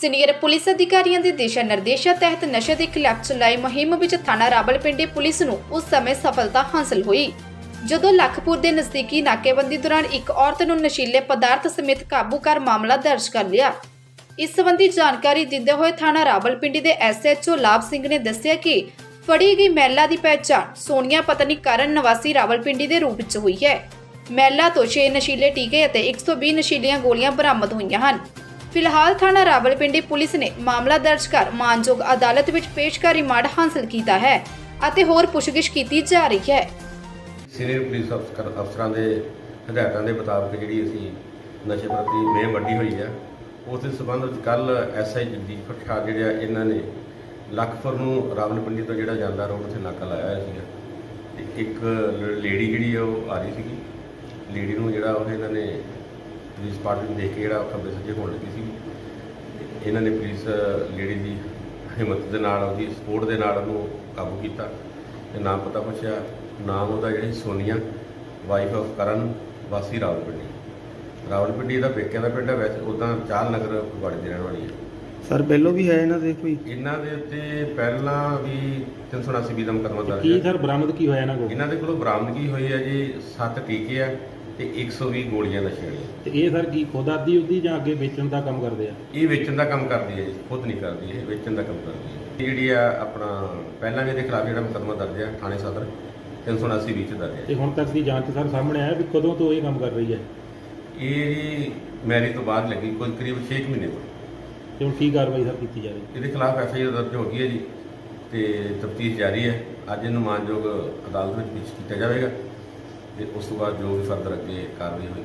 Senior police ਅਧਿਕਾਰੀਆਂ ਦੇ ਦਿਸ਼ਾ ਨਿਰਦੇਸ਼ਾਂ ਤਹਿਤ ਨਸ਼ੇ ਦੇ ਖਿਲਾਫ ਚਲਾਈ ਮੁਹਿੰਮ ਵਿੱਚ ਥਾਣਾ ਰਾਵਲਪਿੰਡੀ ਪੁਲਿਸ ਨੂੰ ਉਸ ਸਮੇਂ ਸਫਲਤਾ ਹਾਸਲ ਹੋਈ। ਜਦੋਂ ਲਖਪੁਰ ਦੇ ਨਜ਼ਦੀਕੀ ਨਾਕੇਬੰਦੀ ਦੌਰਾਨ ਇੱਕ ਔਰਤ ਨੂੰ ਨਸ਼ੀਲੇ ਪਦਾਰਥ ਸਮੇਤ ਕਾਬੂ ਕਰ ਮਾਮਲਾ ਦਰਜ ਕਰ ਲਿਆ। ਇਸ ਸੰਬੰਧੀ ਜਾਣਕਾਰੀ ਦਿੰਦੇ ਹੋਏ ਥਾਣਾ ਰਾਵਲਪਿੰਡੀ ਦੇ ਐਸਐਚਓ ਲਾਭ ਸਿੰਘ ਨੇ ਦੱਸਿਆ ਕਿ ਫੜੀ ਗਈ ਮਹਿਲਾ ਦੀ ਪਹਿਚਾਣ ਸੋਨੀਆ ਪਤਨੀ ਕਰਨ ਨਿਵਾਸੀ ਰਾਵਲਪਿੰਡੀ ਦੇ ਰੂਪ ਵਿੱਚ ਹੋਈ ਹੈ। ਮਹਿਲਾ ਤੋਂ 6 ਨਸ਼ੀਲੇ ਟੀਕੇ ਅਤੇ 120 ਨਸ਼ੀਲੀਆਂ ਗੋਲੀਆਂ ਬਰਾਮਦ ਹੋਈਆਂ ਹਨ। ਫਿਲਹਾਲ ਥਾਣਾ ਰਾਵਲਪਿੰਡੀ ਪੁਲਿਸ ਨੇ ਮਾਮਲਾ ਦਰਜ ਕਰ ਮਾਨਯੋਗ ਅਦਾਲਤ ਵਿੱਚ ਪੇਸ਼ ਕਰ ਰਿਮਾਂਡ ਹਾਸਲ ਕੀਤਾ ਹੈ ਅਤੇ ਹੋਰ ਪੁੱਛਗਿੱਛ ਕੀਤੀ ਜਾ ਰਹੀ ਹੈ। ਸੀਨੀਅਰ ਪੁਲਿਸ ਅਫਸਰ ਅਫਸਰਾਂ ਦੇ ਹਦਾਇਤਾਂ ਦੇ ਮੁਤਾਬਕ ਜਿਹੜੀ ਅਸੀਂ ਨਸ਼ੇ ਪ੍ਰਤੀ ਮੇਹ ਵੱਡੀ ਹੋਈ ਆ, ਉਸ ਦੇ ਸਬੰਧ ਵਿੱਚ ਕੱਲ ਐਸਆਈ ਜਗਦੀਪ ਪ੍ਰਸ਼ਾਦ ਜਿਹੜੇ ਇਹਨਾਂ ਨੇ ਲੱਖਪੁਰ ਨੂੰ ਰਾਵਲਪਿੰਡੀ ਤੋਂ ਜਿਹੜਾ ਜਾਂਦਾ ਰੋਡ ਉੱਥੇ ਨਾਕਾ ਲਾਇਆ ਹੋਇਆ ਸੀਗਾ। ਤੇ ਇੱਕ ਲੇਡੀ ਜਿਹੜੀ ਆ, ਉਹ ਆ ਰਹੀ ਸੀਗੀ। ਲੇਡੀ ਨੂੰ ਜਿਹੜਾ ਉਹ ਇਹਨਾਂ ਨੇ ਪੁਲਿਸ ਪਾਰਟੀ ਨੂੰ ਦੇਖ ਕੇ ਜਿਹੜਾ ਖੱਬੇ ਸੱਜੇ ਹੋਣ ਲੱਗੀ ਸੀ। ਤੇ ਇਹਨਾਂ ਨੇ ਪੁਲਿਸ ਲੇਡੀ ਦੀ ਹਿੰਮਤ ਦੇ ਨਾਲ ਉਹਦੀ ਸਪੋਰਟ ਦੇ ਨਾਲ ਉਹਨੂੰ ਕਾਬੂ ਕੀਤਾ ਤੇ ਨਾਮ ਪਤਾ ਪੁੱਛਿਆ। ਨਾਮ ਉਹਦਾ ਜਿਹੜੀ ਸੋਨੀਆ ਵਾਈਫ ਆਫ ਕਰਨ ਵਾਸੀ ਰਾਵਲਪਿੰਡੀ। ਰਾਵਲਪਿੰਡੀ ਦਾ ਪੇਕਿਆਂ ਦਾ ਪਿੰਡ ਹੈ ਵੈਸੇ ਉਦਾਂ ਚਾਲ ਨਗਰ ਫਗਵਾੜੇ ਦੀ ਰਹਿਣ ਵਾਲੀ ਹੈ। ਸਰ ਪਹਿਲੋਂ ਵੀ ਹੈ ਇਹਨਾਂ ਦੇ ਕੋਈ? ਇਹਨਾਂ ਦੇ ਉੱਤੇ ਪਹਿਲਾਂ ਵੀ 379 ਵੀ ਦਾ ਮੁਕੱਦਮਾ ਦਰਜ ਕੀ ਹੈ। ਸਰ ਬਰਾਮਦ ਕੀ ਹੋਇਆ ਇਹਨਾਂ ਕੋਲ? ਇਹਨਾਂ ਦੇ ਕੋਲੋਂ ਬਰਾਮਦਗੀ ਹੋਈ ਹੈ ਜੀ 7 ਟੀਕੇ ਆ। ਤੇ 120 ਗੋਲੀਆਂ ਨਸ਼ੇ ਵਾਲੀਆਂ। ਤੇ ਇਹ ਸਰ ਕੀ ਖੁਦ ਆਦੀ ਉਦੀ ਜਾਂ ਅੱਗੇ ਵੇਚਣ ਦਾ ਕੰਮ ਕਰਦੇ ਆ? ਇਹ ਵੇਚਣ ਦਾ ਕੰਮ ਕਰਦੀ ਹੈ ਜੀ ਖੁਦ ਨਹੀਂ ਕਰਦੀ ਇਹ ਵੇਚਣ ਦਾ ਕੰਮ ਕਰਦੀ ਹੈ। ਇਹ ਜਿਹੜੀ ਆ ਆਪਣਾ ਪਹਿਲਾਂ ਵੀ ਇਹਦੇ ਖਿਲਾਫ ਜਿਹੜਾ ਮੁਕੱਦਮਾ ਦਰਜ ਹੈ ਥਾਣੇ ਸਦਰ 379 ਵਿੱਚ ਦਰਜ ਹੈ। ਤੇ ਹੁਣ ਤੱਕ ਦੀ ਜਾਂਚ ਸਰ ਸਾਹਮਣੇ ਆਇਆ ਵੀ ਕਦੋਂ ਤੋਂ ਇਹ ਕੰਮ ਕਰ ਰਹੀ ਹੈ? ਇਹ ਜੀ ਮੈਰਿਜ ਤੋਂ ਬਾਅਦ ਲੱਗੀ ਕੋਈ ਕਰੀਬ 6 ਮਹੀਨੇ ਤੋਂ ਤੇ ਹੁਣ ਕੀ ਕਾਰਵਾਈ ਸਰ ਕੀਤੀ ਜਾ ਰਹੀ ਇਹਦੇ ਖਿਲਾਫ ਐਫ ਆਈ ਆਰ ਦਰਜ ਹੋ ਗਈ ਹੈ ਜੀ ਤੇ ਤਫਤੀਸ਼ ਜਾਰੀ ਹੈ। ਅੱਜ ਇਹਨੂੰ ਮਾਨਯੋਗ ਅਦਾਲਤ ਵਿੱਚ ਪੇਸ਼ ਕੀਤਾ ਜਾਵੇਗਾ। ਤੇ ਉਸ ਤੋਂ ਬਾਅਦ ਜੋ ਵੀ ਫਰਦਰ ਅੱਗੇ ਕਾਰਵਾਈ ਹੋਈ